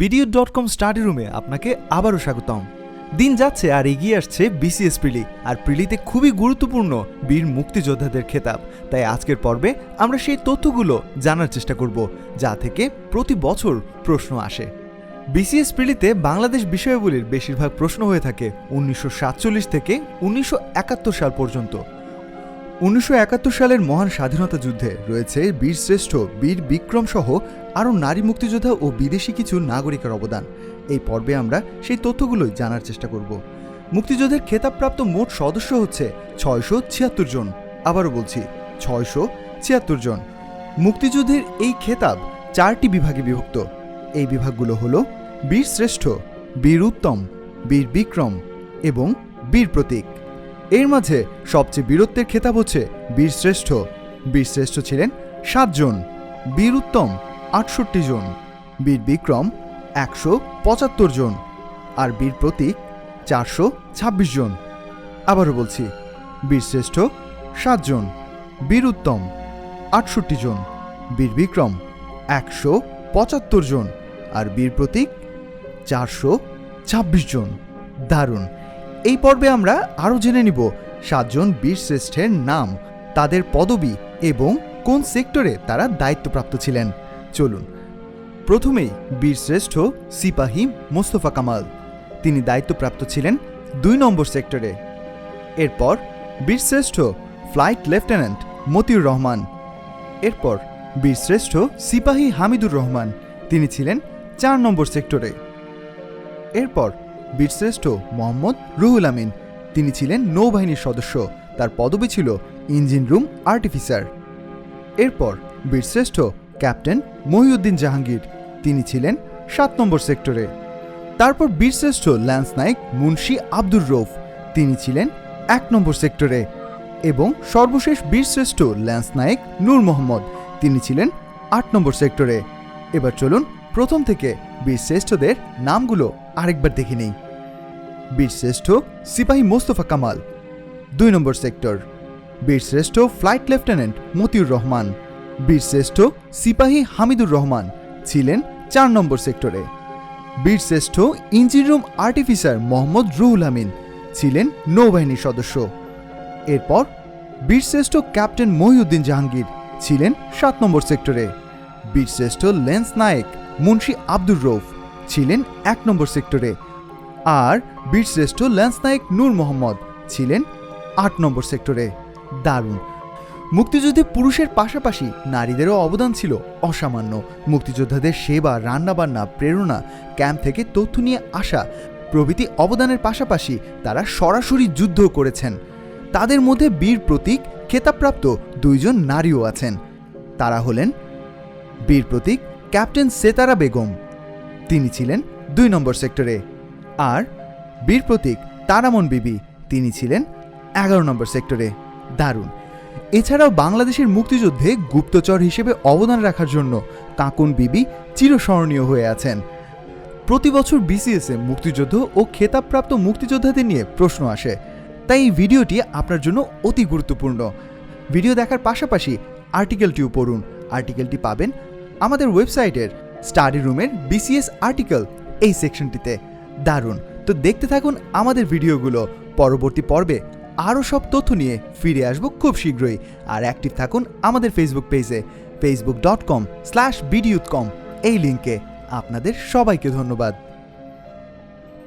BDO dot com study রুমে আপনাকে আবারও স্বাগতম। দিন যাচ্ছে আর এগিয়ে আসছে বিসিএস প্রিলি আর প্রিলিতে খুবই গুরুত্বপূর্ণ বীর মুক্তিযোদ্ধাদের খেতাব। তাই আজকের পর্বে আমরা সেই তথ্যগুলো জানার চেষ্টা করব, যা থেকে প্রতি বছর প্রশ্ন আসে। বিসিএস প্রিলিতে বাংলাদেশ বিষয়াবলীর বেশিরভাগ প্রশ্ন হয়ে থাকে উনিশশো সাতচল্লিশ থেকে উনিশশো একাত্তর সাল পর্যন্ত। উনিশশো একাত্তর সালের মহান স্বাধীনতা যুদ্ধে রয়েছে বীর শ্রেষ্ঠ বীর বিক্রম সহ আরও নারী মুক্তিযোদ্ধা ও বিদেশি কিছু নাগরিকের অবদান। এই পর্বে আমরা সেই তথ্যগুলোই জানার চেষ্টা করব। মুক্তিযুদ্ধের খেতাবপ্রাপ্ত মোট সদস্য হচ্ছে ছয়শো ছিয়াত্তর জন। আবারও বলছি, ছয়শো ছিয়াত্তর জন। মুক্তিযুদ্ধের এই খেতাব চারটি বিভাগে বিভক্ত। এই বিভাগগুলো হল বীর শ্রেষ্ঠ বীর উত্তম বীর বিক্রম এবং বীর প্রতীক। এর মাঝে সবচেয়ে বীরত্বের খেতাব হচ্ছে বীরশ্রেষ্ঠ। বীরশ্রেষ্ঠ ছিলেন সাতজন, বীর উত্তম আটষট্টি জন, বীর বিক্রম একশো পঁচাত্তর জন আর বীর প্রতীক চারশো ছাব্বিশ জন। আবারও বলছি, বীরশ্রেষ্ঠ সাতজন, বীর উত্তম আটষট্টি জন, বীর বিক্রম একশো পঁচাত্তর জন আর বীর প্রতীক চারশো ছাব্বিশ জন। দারুণ! এই পর্বে আমরা আরও জেনে নিব সাতজন বীর শ্রেষ্ঠের নাম, তাদের পদবি এবং কোন সেক্টরে তারা দায়িত্বপ্রাপ্ত ছিলেন। চলুন, প্রথমেই বীরশ্রেষ্ঠ সিপাহী মোস্তফা কামাল। তিনি দায়িত্বপ্রাপ্ত ছিলেন দুই নম্বর সেক্টরে। এরপর বীরশ্রেষ্ঠ ফ্লাইট লেফটেন্যান্ট মতিউর রহমান। এরপর বীরশ্রেষ্ঠ সিপাহী হামিদুর রহমান। তিনি ছিলেন চার নম্বর সেক্টরে। এরপর বীরশ্রেষ্ঠ মোহাম্মদ রুহুল আমিন। তিনি ছিলেন নৌবাহিনীর সদস্য। তার পদবি ছিল ইঞ্জিন রুম আর্টিফিসার। এরপর বীরশ্রেষ্ঠ ক্যাপ্টেন মহিউদ্দিন জাহাঙ্গীর। তিনি ছিলেন সাত নম্বর সেক্টরে। তারপর বীরশ্রেষ্ঠ ল্যান্স নাইক মুন্সি আব্দুর রৌফ তিনি ছিলেন এক নম্বর সেক্টরে। এবং সর্বশেষ বীরশ্রেষ্ঠ ল্যান্স নায়েক নূর মোহাম্মদ। তিনি ছিলেন আট নম্বর সেক্টরে। এবার চলুন প্রথম থেকে বীরশ্রেষ্ঠদের নামগুলো আরেকবার দেখে নেই। বীরশ্রেষ্ঠ সিপাহী মোস্তফা কামাল, দুই number sector. Birshreshtho flight lieutenant Motiur Rahman, Birshreshtho সিপাহী হামিদুর রহমান ছিলেন চার নম্বর সেক্টরে। Birshreshtho engine room artificer Mohammad Ruhul Amin ছিলেন নৌবাহিনীর সদস্য। এরপর বীরশ্রেষ্ঠ ক্যাপ্টেন মহিউদ্দিন জাহাঙ্গীর ছিলেন সাত নম্বর সেক্টরে। বীরশ্রেষ্ঠ লেন্স নায়েক, মুন্সি আব্দুর রৌফ ছিলেন এক নম্বর সেক্টরে। আর বীরশ্রেষ্ঠ ল্যান্স নায়েক নূর মোহাম্মদ ছিলেন আট নম্বর সেক্টরে। দারুণ। মুক্তিযুদ্ধে পুরুষের পাশাপাশি নারীদেরও অবদান ছিল অসামান্য। মুক্তিযোদ্ধাদের সেবা, রান্নাবান্না, প্রেরণা, ক্যাম্প থেকে তথ্য নিয়ে আসা, প্রভৃতি অবদানের পাশাপাশি তারা সরাসরি যুদ্ধ করেছেন। তাদের মধ্যে বীর প্রতীক, খেতাবপ্রাপ্ত দুইজন নারীও আছেন। তারা হলেন বীর প্রতীক ক্যাপ্টেন সেতারা বেগম। তিনি ছিলেন দুই নম্বর সেক্টরে। আর বীর প্রতীক তারামন বিবি, তিনি ছিলেন এগারো নম্বর সেক্টরে। দারুণ। এছাড়াও বাংলাদেশের মুক্তিযুদ্ধে গুপ্তচর হিসেবে অবদান রাখার জন্য কাকুন বিবি চিরস্মরণীয় হয়ে আছেন। প্রতি বছর বিসিএসে মুক্তিযুদ্ধ ও খেতাবপ্রাপ্ত মুক্তিযোদ্ধাদের নিয়ে প্রশ্ন আসে। তাই এই ভিডিওটি আপনার জন্য অতি গুরুত্বপূর্ণ। ভিডিও দেখার পাশাপাশি আর্টিকেলটিও পড়ুন। আর্টিকেলটি পাবেন আমাদের ওয়েবসাইটের স্টাডি রুমের বিসিএস আর্টিকেল এই সেকশনটিতে দারুণ। তো দেখতে থাকুন আমাদের ভিডিওগুলো পরবর্তী পর্বে আরও সব তথ্য নিয়ে ফিরে আসব খুব শীঘ্রই। আর অ্যাক্টিভ থাকুন আমাদের ফেসবুক পেজে ফেসবুক ডট কম স্ল্যাশ বিডিউৎ কম এই লিঙ্কে আপনাদের সবাইকে ধন্যবাদ।